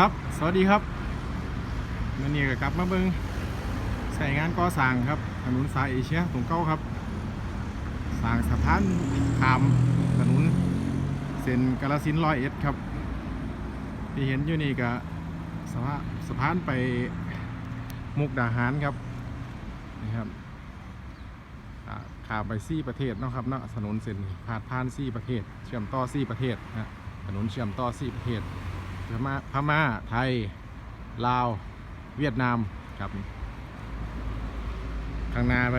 ครับ สวัสดีครับวันนี้ก็กลับมาเบิงใส่งานก่อสร้างครับถนนสายเอเชียตรงเก้าครับสร้างสะพานขามถนนเส้นกาลสินร้อยเอ็ดครับ ที่เห็นอยู่นี่ก็สะพานสะพานไปมุกดาหารครับนี่ครับอ่าข้ามไปซี่ประเทศนะครับเนาะถนนเส้นผ่านผ่านซี่ประเทศ เชื่อมต่อซี่ประเทศนะถนนเชื่อมต่อซี่ประเทศ ม่าพม่าไทย ลาว เวียดนามครับข้างหน้าไป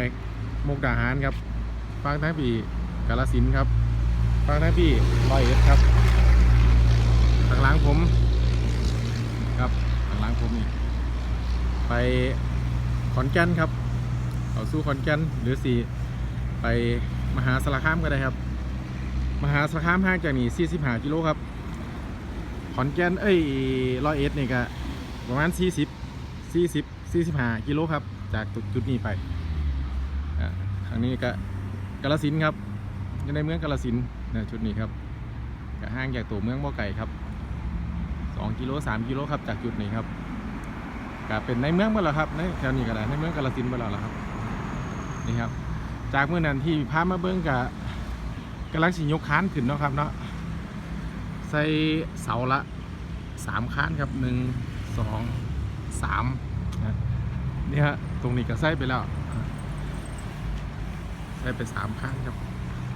มุกดาหารครับฟังทั้งปีกาลสินครับฟังทั้งปีร้อยเอ็ดครับข้างหลังผมครับข้างหลังผมนี่ไปขอนแก่นครับเอาสู้ขอนแก่นหรือสี่ไปมหาสารคามก็ได้ครับ มหาสารคามห่างจากนี่45กิโลครับ ขอนแก่นเอ้ยร้อยเอ็ดนี่ก็ประมาณ 40 40 45กิโลครับ จากจุดนี้ไปทางนี้ก็กาลสินครับอยู่ในเมืองกาลสินนะจุดนี้ครับก็ห่างจากตัวเมืองบ่อไก่ครับ2กิโล3กิโลครับจากจุดนี้ครับก็เป็นในเมืองเมื่อแล้วครับในแถวนี้ก็ได้ในเมืองกาลสินหมดแล้วครับนี่ครับ จากเมื่อนั้นที่พามาเบิ้งกับกำลังสิยกค้านขึ้นเนาะครับเนาะ ใส่เสาละสามค้านครับหนึ่งสองสามนะนี่ฮะตรงนี้ก็ใส่ไปแล้วใส่ไปสามค้านครับ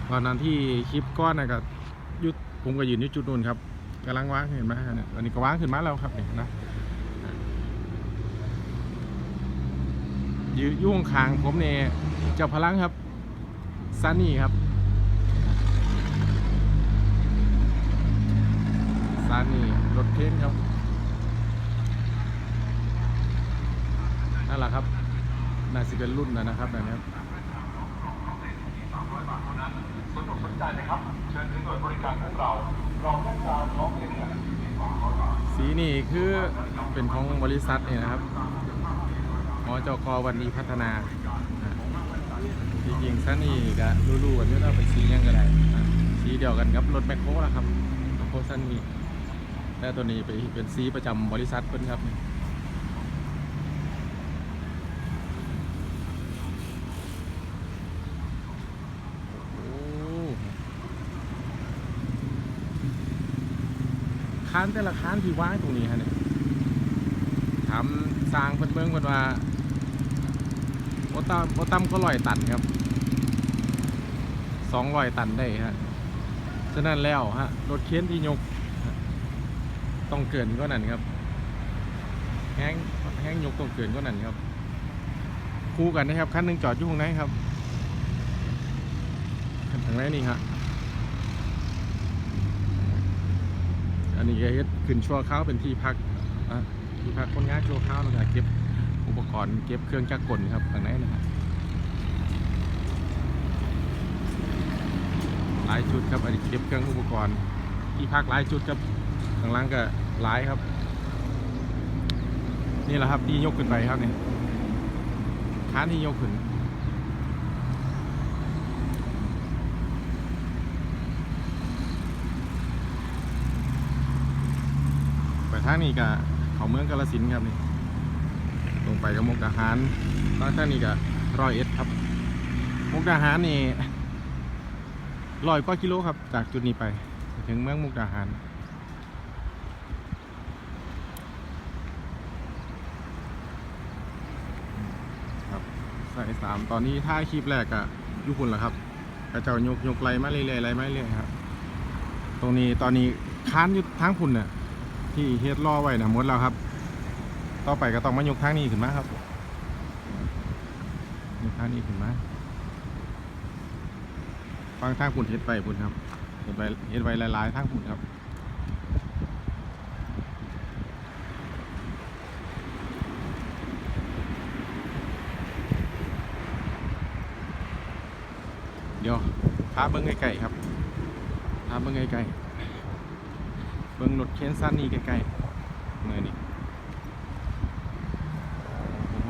ตอนนั้นที่คลิปก้อนนะก็ยุดผมก็ยืนอยู่จุดนู้นครับกำลังวางเห็นไหมเนี่ยอันนี้ก็วางขึ้นมาแล้วครับเนี่ยนะยืนยุ่งคางผมเนี่ยเจ้าพลังครับซันนี่ครับ ซานี่รถเคนครับ นั่นแหละครับน่าจะเป็นรุ่นนะนะครับแบบนี้ครับสีนี่คือเป็นของบริษัทนี่นะครับมจกวันนี้พัฒนาอ่าจริงๆซานี่ก็รู้ๆกันอยู่แล้วเป็นสีหยังก็ได้อ่าสีเดียวกันกับรถแมคโครนะครับแมคโครซันนี่ แต่ตัวนี้ไปเป็นซีประจำบริษัทเพิ่นครับค้านแต่ละค้านที่ว่างตรงนี้ฮะเนี่ยถามสร้างเพิ่นเบิ่งเพิ่นว่าโอตามโอตัมก็ลอยตันครับสองร้อยตันได้ฮะฉะนั้นแล้วฮะรถเค้นที่ยก ต้องเกินก็นั่นครับ แห้งแห้งยกต้องเกินก็นั่นครับคู่กันนะครับคันหนึ่งจอดอยู่ตรงไหนครับทางไหนนี่ฮะอันนี้ก็เฮ็ดขึ้นชั่วคราวเป็นที่พักอะที่พักคนงานชั่วคราวแล้วก็เก็บอุปกรณ์เก็บเครื่องจักรกลครับทางไหนนะครับหลายชุดครับอันนี้เก็บเครื่องอุปกรณ์ที่พักหลายชุดครับ ข้างล่างก็หลายครับ นี่แหละครับที่ยกขึ้นไปครับเนี่ยค้านที่ยกขึ้นไปทางนี้ก็เขาเมืองกาลสินครับนี่ลงไปกับมุกดาหารตอนทางนี้ก็ร้อยเอ็ดครับมุกดาหารนี่ร้อยกว่ากิโลครับ จากจุดนี้ไป ถึงเมืองมุกดาหาร ครับ ใส่สามตอนนี้ท่าคลิปแรกอะยุคุณแหละครับกระเจ้ายกยกไล่มาเรื่อยๆไล่มาเรื่อยครับ ตรงนี้ตอนนี้ค้านอยู่ทางพุ่นเนี่ยที่เฮ็ดล่อไว้นะหมดแล้วครับ ต่อไปก็ต้องมายกทางนี้ขึ้นมาครับยกทางนี้ขึ้นมาฟังทางพุ่นเฮ็ดไปพุ่นครับเฮ็ดไว้เฮ็ดไว้หลายๆทางพุ่นครับ เดี๋ยวพาเบิ้งไกลๆครับพาเบิ้งไกลๆเบิ้งรถเคนซันนี่ไกลๆเมื่อนี้โอ้โ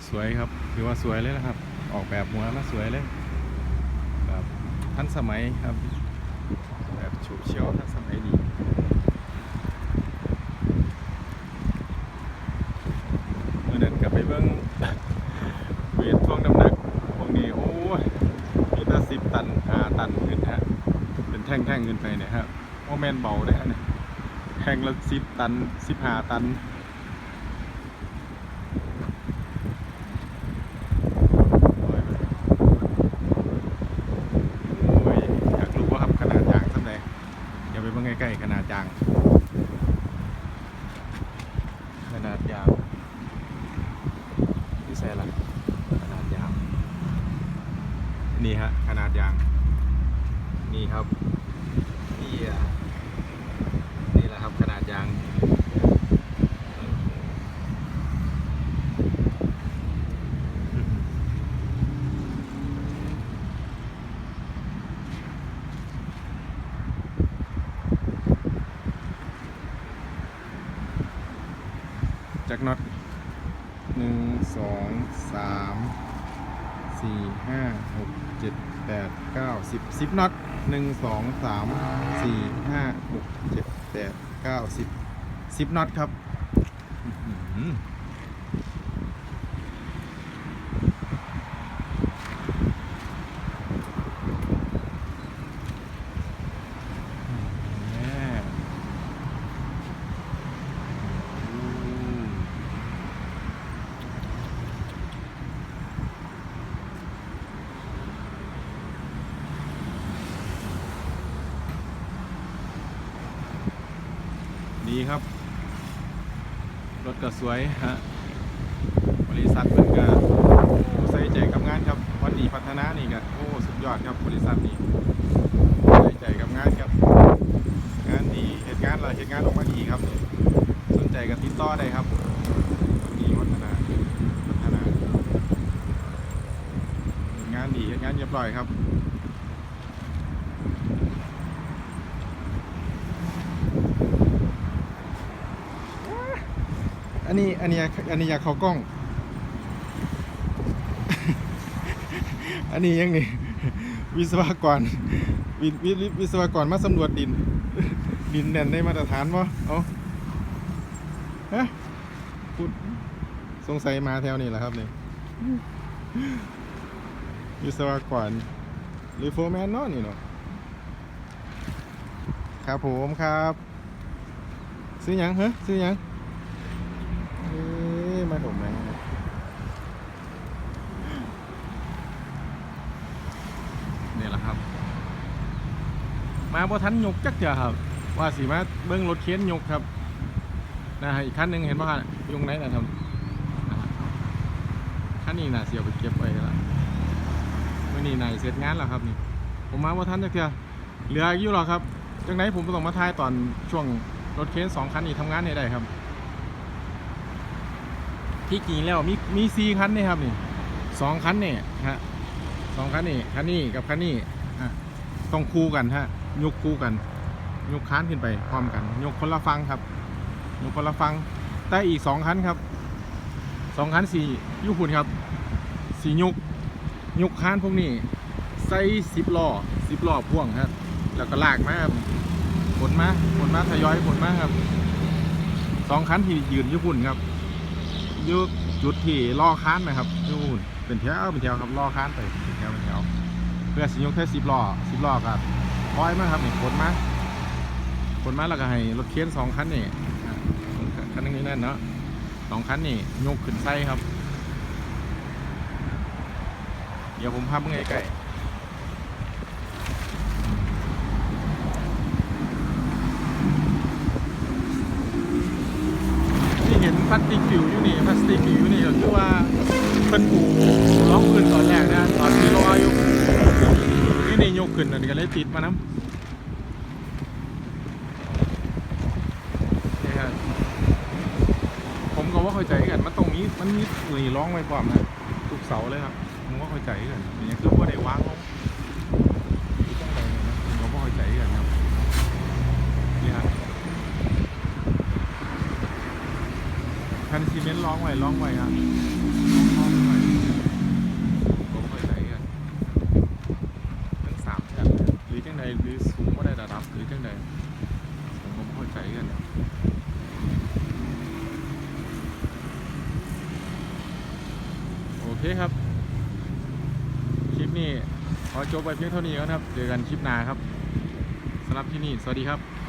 ห สวยครับถือว่าสวยเลยนะครับ ออกแบบหัวมาสวยเลยแบบทันสมัยครับ แบบฉูบเชี่ยวทันสมัยดีเมื่อนั้นกลับไปเบิ้องเวทท่วงน้ำหนักพวกนี้โอ้ยมีแต่สิบตันห้าตันขึ้นฮะเป็นแท่งๆขึ้นไปเนี่ยครับโอแมนเบาได้ฮะเนี่ยแท่งละสิบตันสิบห้าตัน โอ้ยอยากรู้ว่าครับขนาดยางสักไหนอย่าไปเบิ่งใกล้ๆขนาดยาง ขนาดยางที่ใส่ละขนาดยาง นี่ฮะขนาดยาง นี่ครับนี่อะนี่แหละครับขนาดยางจากน็อตหนึ่งสองสามสี่ห้าหก เจ็ดแปดเก้าสิบสิบน็อตหนึ่งสองสามสี่ห้าหกเจ็ดแปดเก้าสิบสิบน็อตครับอื้อหือแม่อู้ ดี ครับ รถก็สวยฮะบริษัทมันก็โอ้ใส่ใจกับงานครับวันดีพัฒนานี่ก็โอ้สุดยอดครับบริษัทนี้ใส่ใจกับงานครับ งานดีเหตุงานเราเหตุงานออกมาดีครับสนใจกับติดต่อได้ครับวันดีพัฒนาพัฒนางานดีเหตุงานเรียบร้อยครับ อันนี้อันนี้อันนี้อยากเขากล้อง อันนี้ยังนี่วิศวกรวิวิวิศวกรมาสำรวจดิน ดินแน่นได้มาตรฐานปะเอาฮะพูดสงสัยมาแถวนี้แหละครับนี่วิศวกรหรือโฟร์แมนเนาะนี่เนาะครับผมครับ ซื้อหยังเหรอซื้อหยัง ถูกไหมเนี่ยแหละครับ มาบ่ทันยกจักเดียครับ ว่าสิมาเบิ้งรถเข็นยกครับนะฮะอีกคันหนึ่งเห็นป่ะฮะยงไหนนะครับนะฮะคันนี้น่ะเสียไปเก็บไว้แล้วมื่นี้นายเสร็จงานแล้วครับนี่ ผมมาบ่ทันจักเดียเหลืออยู่หรอครับจังไหนผมต้องมาทายตอนช่วงรถเข็นสองคันนี้ทำงานให้ได้ครับ ที่จริงแล้วมีมีสี่คันนี่ครับนี่สองคันนี่ฮะสองคันนี่คันนี้กับคันนี้อะต้องคู่กันฮะยกคู่กัน ยกค้านขึ้นไปพร้อมกัน ยกคนละฟังครับ ยกคนละฟังแต่อีกสองคันครับสองคันสี่ยุคุณครับสี่ยกยกค้านพวกนี้ใส่สิบล้อสิบล้อพ่วงครับแล้วก็ลากมาครับขนมาขนมาทยอยขนมาครับสองคันที่ยืนยุคุณครับ ยู่จุดที่ล่อค้านนะครับนู่นเป็นแถวเป็นแถวครับล่อค้านไปเป็นแถวเป็นแถวเพื่อสิยกแค่สิบล้อสิบล้อครับคอยมาครับนี่ขนมาขนมาแล้วก็ให้รถเคียนสองคันนี่คันนึงนี่นั่นเนาะสองคันนี่ยกขึ้นไส้ครับ เดี๋ยวผมพาเมื่อไก่ลๆที่เห็น พลาสติกผิวอยู่นี่พลาสติกผิวอยู่นี่ก็คือว่าเป็นปูล็อกขึ้นตอนแรกนะตอนที่รออยู่นี่นี่ยกขึ้นอันนี้ก็เลยติดมาน้ำนี่ฮะผมก็ว่าเข้าใจกันมันตรงนี้มันมีหนีร้องไว้ความนะทุกเสาเลยครับผมว่าเข้าใจกันอย่างนี้คือว่าได้วางลงานซีเมนต์ร้องไวร้องไวครับร้องไว้ร้องไว้ไหนอะทั้งสามแถบหรือจังใดหรือสูงก็ได้ระดับหรือจังใดผมก็ไม่เข้ใจกันโอเคครับ คลิปนี้ขอจบไปเพียงเท่านี้ก่อนครับ เจอกันคลิปหน้าครับสำหรับที่นี่ สวัสดีครับ